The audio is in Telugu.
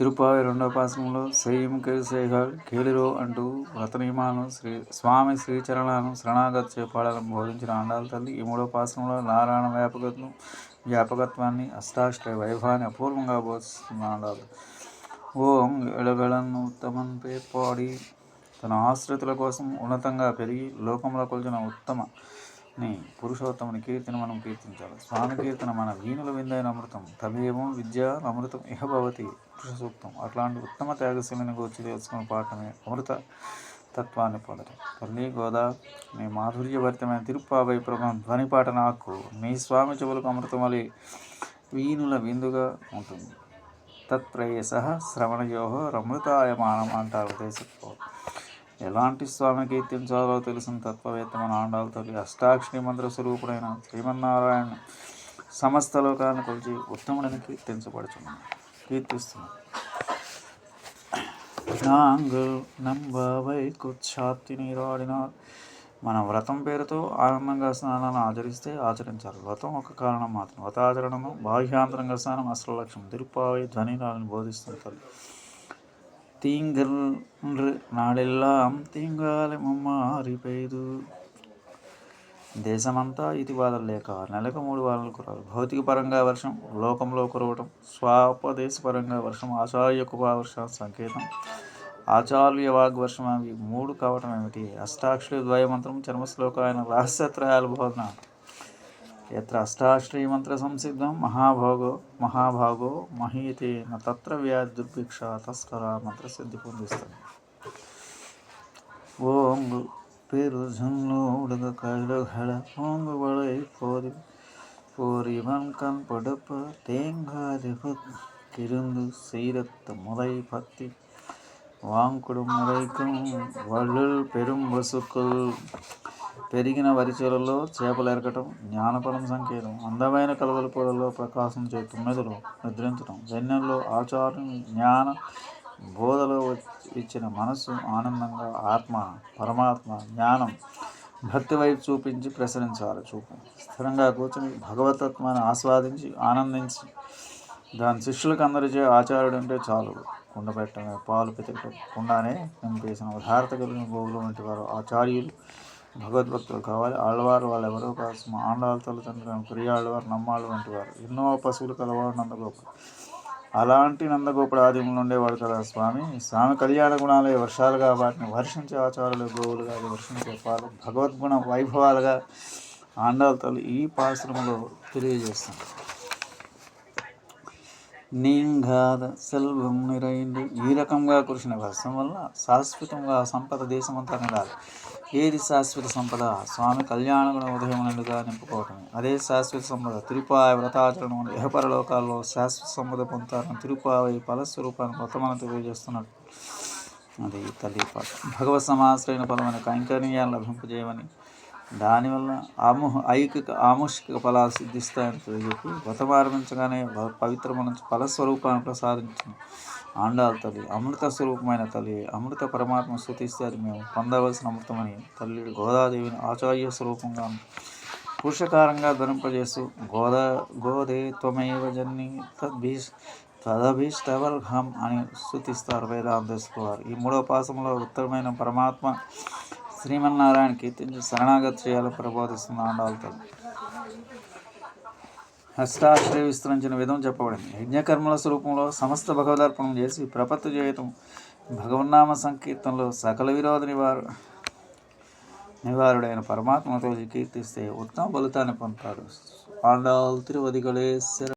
తిరుపావి రెండవ పాసనంలో శ్రీం కేశేఖర్ కేలిరో అంటూ వ్రత నియమాలను శ్రీ స్వామి శ్రీచరణాలను శరణాగతి చేపాడాలని బోధించిన ఆండాల తల్లి ఈ మూడవ పాశంలో నారాయణ వ్యాపకత్వం వ్యాపకత్వాన్ని అష్టాశ్రయ వైభవాన్ని అపూర్వంగా బోధిస్తున్న ఆండాలు. ఓం ఎడగలను ఉత్తమం పేపాడి తన ఆశ్రితుల కోసం ఉన్నతంగా పెరిగి లోకంలో కొలిచిన ఉత్తమ ని పురుషోత్తముని కీర్తిని మనం కీర్తించాలి. స్వామి కీర్తన మన వీణుల విందైన అమృతం తమేమో విద్య అమృతం ఇహభవతి పురుష సూక్తం అట్లాంటి ఉత్తమ త్యాగశీలని గురించి తెలుసుకున్న పాఠమే అమృత తత్వాన్ని పొందటం. తల్లి గోదా నీ మాధుర్యభరితమైన తిరుప్పావై ప్రభం ధ్వనిపాట నాకు నీ స్వామి చెవులకు అమృతం వలె వీణుల విందుగా ఉంటుంది. తత్ప్రేయస శ్రవణయోహో రమృతాయమానం అంటారు దేశపు ఎలాంటి స్వామిని కీర్తించాలో తెలిసిన తత్వవేత్త మన ఆండాల తల్లి అష్టాక్షరి మంత్ర స్వరూపుడైన శ్రీమన్నారాయణ సమస్త లోకాలను కొలిచి ఉత్తముడిని కీర్తించబడుచున్నాను కీర్తిస్తున్నాను నాంగల్ నంబావై కుచ్చాత్తి నీరాడినార్ మన వ్రతం పేరుతో ఆనందంగా స్నానాలను ఆచరిస్తే ఆచరించాలి వ్రతం ఒక కారణం మాత్రం. వ్రతాచరణను బాహ్యాంతరంగా స్నానం అసలు లక్ష్యం. తిరుపావై ధ్వనినాలని బోధిస్తుంటారు. తల్లి நாளெல்லாம் నాడెల్లాం తీంగాలి దేశమంతా ఇతివాదలు లేక నెలకు మూడు వారాలు కురాలి భౌతిక పరంగా వర్షం లోకంలో కురవటం స్వాపదేశపరంగా వర్షం ఆచార్య వర్ష సంకేతం ఆచార్య వాగ్వర్షం అవి మూడు కావటం ఏమిటి అష్టాక్షరి ద్వయమంత్రం చర్మశ్లోకాయన రహస్యత్రయాలు బోధన ಯತ್ರ ಅಷ್ಟಾಶ್ರೀಮಂತ್ರ ಸಂಸಿದ್ಧಂ ಮಹಾಭಾಗೋ ಮಹಾಭಾಗೋ ಮಹೀತೇನ ತತ್ರ ವ್ಯಾಧಿ ದುರ್ಭಿಕ್ಷ ತಸ್ಕರ ಮಂತ್ರ ಸಿದ್ಧಿ ಪೊಂದಿಸ್ತಾನೆ ಓಂಗು ಪೇರು ಜುಂಗ್ಲು ಉಡುಗ ಕೈಲುಗಳ ಓಂಗು ಬಳೈ ಪೋರಿ ಪೋರಿ ಮನ್ಕನ್ ಪಡುಪ ತೇಂಗಾದಿ ಕಿರುಂದು ಸೀರತ್ತ ಮುಲೈ ಪತ್ತಿ మురైకం వళ్ళు పెరుం వసుకుల్. పెరిగిన వరిచేలలో చేపలు ఎరగటం జ్ఞానఫలం సంకేతం అందమైన కలవల పొలలో ప్రకాశం చే తుమ్మెదలు నిద్రించడం వెన్నెల్లో ఆచారం జ్ఞాన బోధలో ఇచ్చిన మనస్సు ఆనందంగా ఆత్మ పరమాత్మ జ్ఞానం భక్తి వైపు చూపించి ప్రసరించాలి చూపు. స్థిరంగా కూర్చొని భగవతత్వాన్ని ఆస్వాదించి ఆనందించి దాని శిష్యులకు అందరిచే ఆచార్యుడు అంటే చాలు. కుండ పెట్టడం పాలు పితకటం కుండానే నింపేసిన ఉదారత కలిగిన గోవులు వంటి వారు ఆచార్యులు భగవద్భక్తులు కావాలి. ఆళ్ళవారు వాళ్ళు ఎవరో కాదు ఆండాల తల్లిదండ్రులు కురియాళ్ళవారు నమ్మాళ్ళు వంటి వారు. ఎన్నో పశువులు కలవారు నందగోపుడు అలాంటి నందగోపుడు ఆదిములు ఉండేవాడు కదా స్వామి. స్వామి కళ్యాణ గుణాలే వర్షాలుగా వాటిని వర్షించే ఆచారాలు గోవులుగా వర్షించే పాలు భగవద్గుణ వైభవాలుగా ఆండాల తల్లి ఈ పాశ్రమలో తెలియజేస్తుంది. నీంగాద సెల్వం నిరైండు ఈ రకంగా కురిసిన వర్షం వల్ల శాశ్వతంగా సంపద దేశమంతా నిండాలి. ఏది శాశ్వత సంపద? స్వామి కళ్యాణ గుణ ఉదయం నుండిగా నింపుకోవటమే. అదే శాశ్వత సంపద తిరుపాయ వ్రతాచరణ యహపరలోకాల్లో శాశ్వత సంపద పొందుతారని తిరుపావై ఫలస్వరూపాన్ని వ్రతమని తెలియజేస్తున్నట్టు అది తల్లి పాట. భగవత్ సమాశ్రయణ పదమైన కైంకర్యాన్ని లభింపజేయమని దానివల్ల ఆముహ ఐకిక ఆమోషిక ఫలాలు సిద్ధిస్తాయని తెలియజెప్పి వ్రతం ఆరంభించగానే పవిత్రమైన ఫలస్వరూపాన్ని ప్రసాదించిన. ఆండాల తల్లి అమృత స్వరూపమైన తల్లి అమృత పరమాత్మ స్థుతిస్తే అది మేము పొందవలసిన అమృతమని తల్లి గోదాదేవిని ఆచార్య స్వరూపంగా పురుషకారంగా ధరింపజేస్తూ గోదా గోదే త్వమేవ జన్ని తద్భీష్ తదభీష్టవర్హం అని స్థుతిస్తారు వేదాంతస్తులు వారు. ఈ మూడో పాసంలో ఉత్తరమైన పరమాత్మ శ్రీమన్నారాయణ కీర్తించి శరణాగతి చేయాలని ప్రబోధిస్తున్న ఆండాలతో హస్తాశ్రయ విస్తరించిన విధం చెప్పబడింది. యజ్ఞకర్మల స్వరూపంలో సమస్త భగవదర్పణం చేసి ప్రపత్తు చేయటం భగవన్నామ సంకీర్తనలో సకల విరోధ నివారు నివారుడైన పరమాత్మతో కీర్తిస్తే ఉత్తమ ఫలితాన్ని పొందుతాడు ఆండాల్ తిరువదిగలే